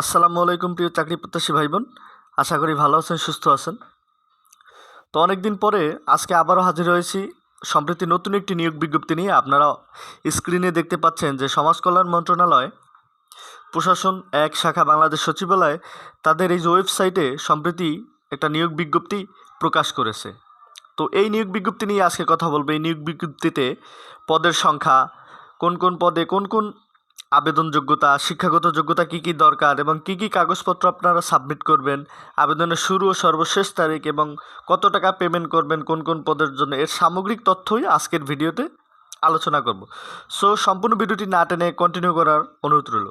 আসসালামু আলাইকুম প্রিয় চাকরি প্রত্যাশী ভাই বোন আশা করি ভালো আছেন, সুস্থ আছেন। তো অনেক দিন পরে আজকে আবারও হাজির হয়েছি। সম্প্রতি নতুন একটি নিয়োগ বিজ্ঞপ্তি নিয়ে আপনারা স্ক্রিনে দেখতে পাচ্ছেন যে সমাজ কল্যাণ মন্ত্রণালয়, প্রশাসন, এক শাখা বাংলাদেশ সচিবালয়, তাদের এই যে ওয়েবসাইটে সম্প্রতি একটা নিয়োগ বিজ্ঞপ্তি প্রকাশ করেছে। তো এই নিয়োগ বিজ্ঞপ্তি নিয়ে আজকে কথা বলব। এই নিয়োগ বিজ্ঞপ্তিতে পদের সংখ্যা, কোন কোন পদে কোন কোন আবেদন যোগ্যতা শিক্ষাগত যোগ্যতা কী কী দরকার এবং কী কী কাগজপত্র আপনারা সাবমিট করবেন, আবেদনের শুরু ও সর্বশেষ তারিখ এবং কত টাকা পেমেন্ট করবেন, কোন কোন পদের জন্য, এর সামগ্রিক তথ্যই আজকের ভিডিওতে আলোচনা করব। সো সম্পূর্ণ ভিডিওটি না টেনে কন্টিনিউ করার অনুরোধ রইল।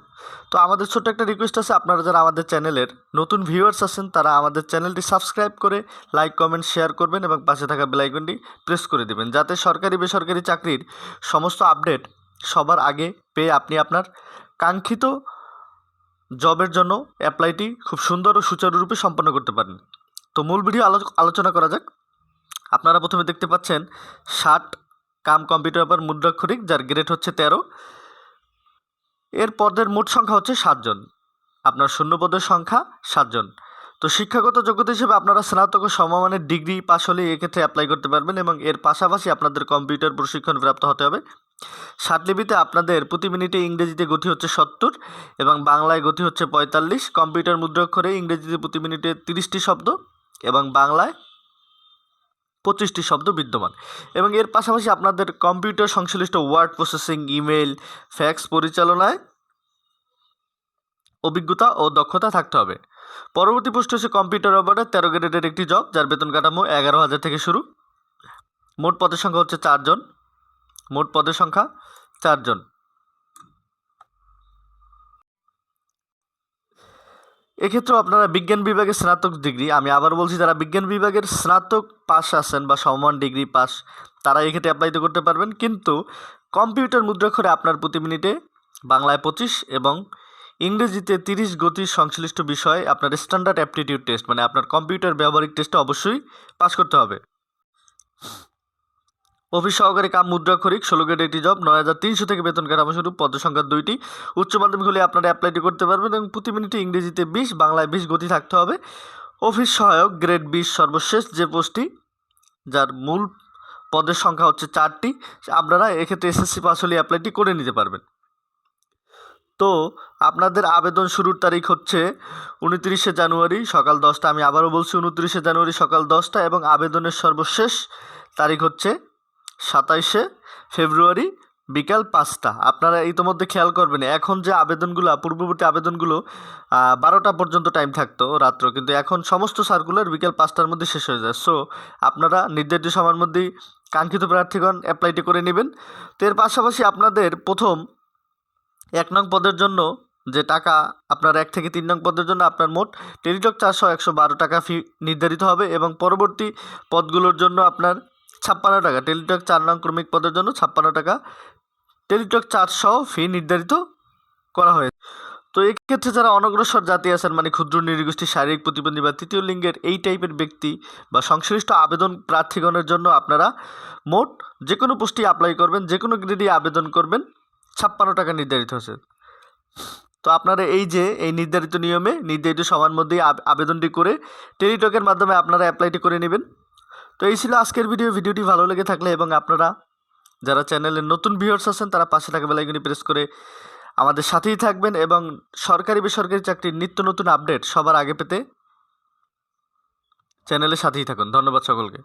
তো আমাদের ছোট্ট একটা রিকোয়েস্ট আছে, আপনারা যারা আমাদের চ্যানেলের নতুন ভিউয়ার্স আছেন, তারা আমাদের চ্যানেলটি সাবস্ক্রাইব করে লাইক কমেন্ট শেয়ার করবেন এবং পাশে থাকা বেলাইকনটি প্রেস করে দেবেন, যাতে সরকারি বেসরকারি চাকরির সমস্ত আপডেট সবার আগে পেয়ে আপনি আপনার কাঙ্ক্ষিত জবের জন্য অ্যাপ্লাইটি খুব সুন্দর ও সুচারুরূপে সম্পন্ন করতে পারেন। তো মূল ভিডিও আলো- আলোচনা করা যাক। আপনারা প্রথমে দেখতে পাচ্ছেন ষাট কাম কম্পিউটার অপার মুদ্রাক্ষরিক যার গ্রেড হচ্ছে তেরো। এর পদের মোট সংখ্যা হচ্ছে সাতজন। আপনার শূন্য পদের সংখ্যা সাতজন। তো শিক্ষাগত যোগ্যতা হিসেবে আপনারা স্নাতক সমমানের ডিগ্রি পাশ হলে এক্ষেত্রে অ্যাপ্লাই করতে পারবেন এবং এর পাশাপাশি আপনাদের কম্পিউটার প্রশিক্ষণ প্রাপ্ত হতে হবে। ষাটলিপিতে আপনাদের প্রতি মিনিটে ইংরেজিতে গতি হচ্ছে সত্তর এবং বাংলায় গতি হচ্ছে পঁয়তাল্লিশ। কম্পিউটার মুদ্রাক্ষরে ইংরেজিতে প্রতি মিনিটে তিরিশটি শব্দ এবং বাংলায় পঁচিশটি শব্দ বিদ্যমান। এবং এর পাশাপাশি আপনাদের কম্পিউটার সংশ্লিষ্ট ওয়ার্ড প্রসেসিং ইমেল ফ্যাক্স পরিচালনায় অভিজ্ঞতা ও দক্ষতা থাকতে হবে। পরবর্তী পোস্ট হচ্ছে কম্পিউটার অপারেটর তেরো গ্রেডের একটি জব যার বেতন কাঠামো এগারো হাজার থেকে শুরু। মোট পদের সংখ্যা হচ্ছে চারজন। মোট পদের সংখ্যা চারজন। এক্ষেত্রেও আপনারা বিজ্ঞান বিভাগের স্নাতক ডিগ্রি, আমি আবার বলছি যারা বিজ্ঞান বিভাগের স্নাতক পাস আছেন বা সমমান ডিগ্রি পাস তারা এক্ষেত্রে অ্যাপ্লাইতে করতে পারবেন। কিন্তু কম্পিউটার মুদ্রাক্ষরে আপনার প্রতি মিনিটে বাংলায় পঁচিশ এবং ইংরেজিতে তিরিশ গতির সংশ্লিষ্ট বিষয়ে, আপনার স্ট্যান্ডার্ড অ্যাপটিটিউড টেস্ট মানে আপনার কম্পিউটার ব্যবহারিক টেস্টে অবশ্যই পাস করতে হবে। অফিস সহকারী কাম মুদ্রাক্ষরিক ষোলো গ্রেড একটি জব নয় হাজার তিনশো থেকে বেতন কাঠামো শুরু পদ সংখ্যা দুইটি। উচ্চ মাধ্যমিক হলে আপনারা অ্যাপ্লাইটি করতে পারবেন এবং প্রতি মিনিটে ইংরেজিতে বিশ, বাংলায় বিশ গতি থাকতে হবে। অফিস সহায়ক গ্রেড বিশ সর্বশেষ যে পোস্টটি, যার মূল পদের সংখ্যা হচ্ছে চারটি, আপনারা এক্ষেত্রে এসএসসি পাস হলে অ্যাপ্লাইটি করে নিতে পারবেন। তো আপনাদের আবেদন শুরুর তারিখ হচ্ছে উনত্রিশে জানুয়ারি সকাল দশটা। আমি আবারও বলছি উনত্রিশে জানুয়ারি সকাল দশটা এবং আবেদনের সর্বশেষ তারিখ হচ্ছে সাতাইশে ফেব্রুয়ারি বিকাল পাঁচটা। আপনারা ইতোমধ্যে খেয়াল করবেন, এখন যে আবেদনগুলো, পূর্ববর্তী আবেদনগুলো বারোটা পর্যন্ত টাইম থাকতো রাত্র, কিন্তু এখন সমস্ত সার্কুলার বিকাল পাঁচটার মধ্যে শেষ হয়ে যায়। সো আপনারা নির্ধারিত সময়ের মধ্যেই কাঙ্ক্ষিত প্রার্থীগণ অ্যাপ্লাইটি করে নেবেন। তো এর পাশাপাশি আপনাদের প্রথম এক নং পদের জন্য যে টাকা আপনার এক থেকে তিন নং পদের জন্য আপনার মোট টেলিটক চারশো একশো বারো টাকা ফি নির্ধারিত হবে এবং পরবর্তী পদগুলোর জন্য আপনার ছাপ্পান্ন টাকা, টেলিটক চার নং ক্রমিক পদের জন্য ছাপ্পান্ন টাকা, টেলিটক চারশো ফি নির্ধারিত করা হয়েছে। তো এক্ষেত্রে যারা অনগ্রসর জাতি আছেন মানে ক্ষুদ্র নৃগোষ্ঠী শারীরিক প্রতিবন্ধী বা তৃতীয় লিঙ্গের এই টাইপের ব্যক্তি বা সংশ্লিষ্ট আবেদন প্রার্থীগণের জন্য আপনারা মোট যে কোনো পোস্টে অ্যাপ্লাই করবেন যে কোনো গ্রেডে আবেদন করবেন। ছাপ্পান্ন টাকা নির্ধারিত হয়েছে। তো আপনারা এই যে, এই নির্ধারিত নিয়মে নির্ধারিত সময়ের মধ্যেই আব- আবেদনটি করে টেলিটকের মাধ্যমে আপনারা অ্যাপ্লাইটি করে নেবেন। তো এই ছিল আজকের ভিডিও ভিডিওটি ভালো লেগে থাকলে এবং আপনারা যারা চ্যানেলের নতুন ভিউয়ার্স আছেন, তারা পাশে থাকা বেলাইকনি প্রেস করে আমাদের সাথেই থাকবেন এবং সরকারি বেসরকারি চাকরির নিত্য নতুন আপডেট সবার আগে পেতে চ্যানেলের সাথেই থাকুন। ধন্যবাদ সকলকে।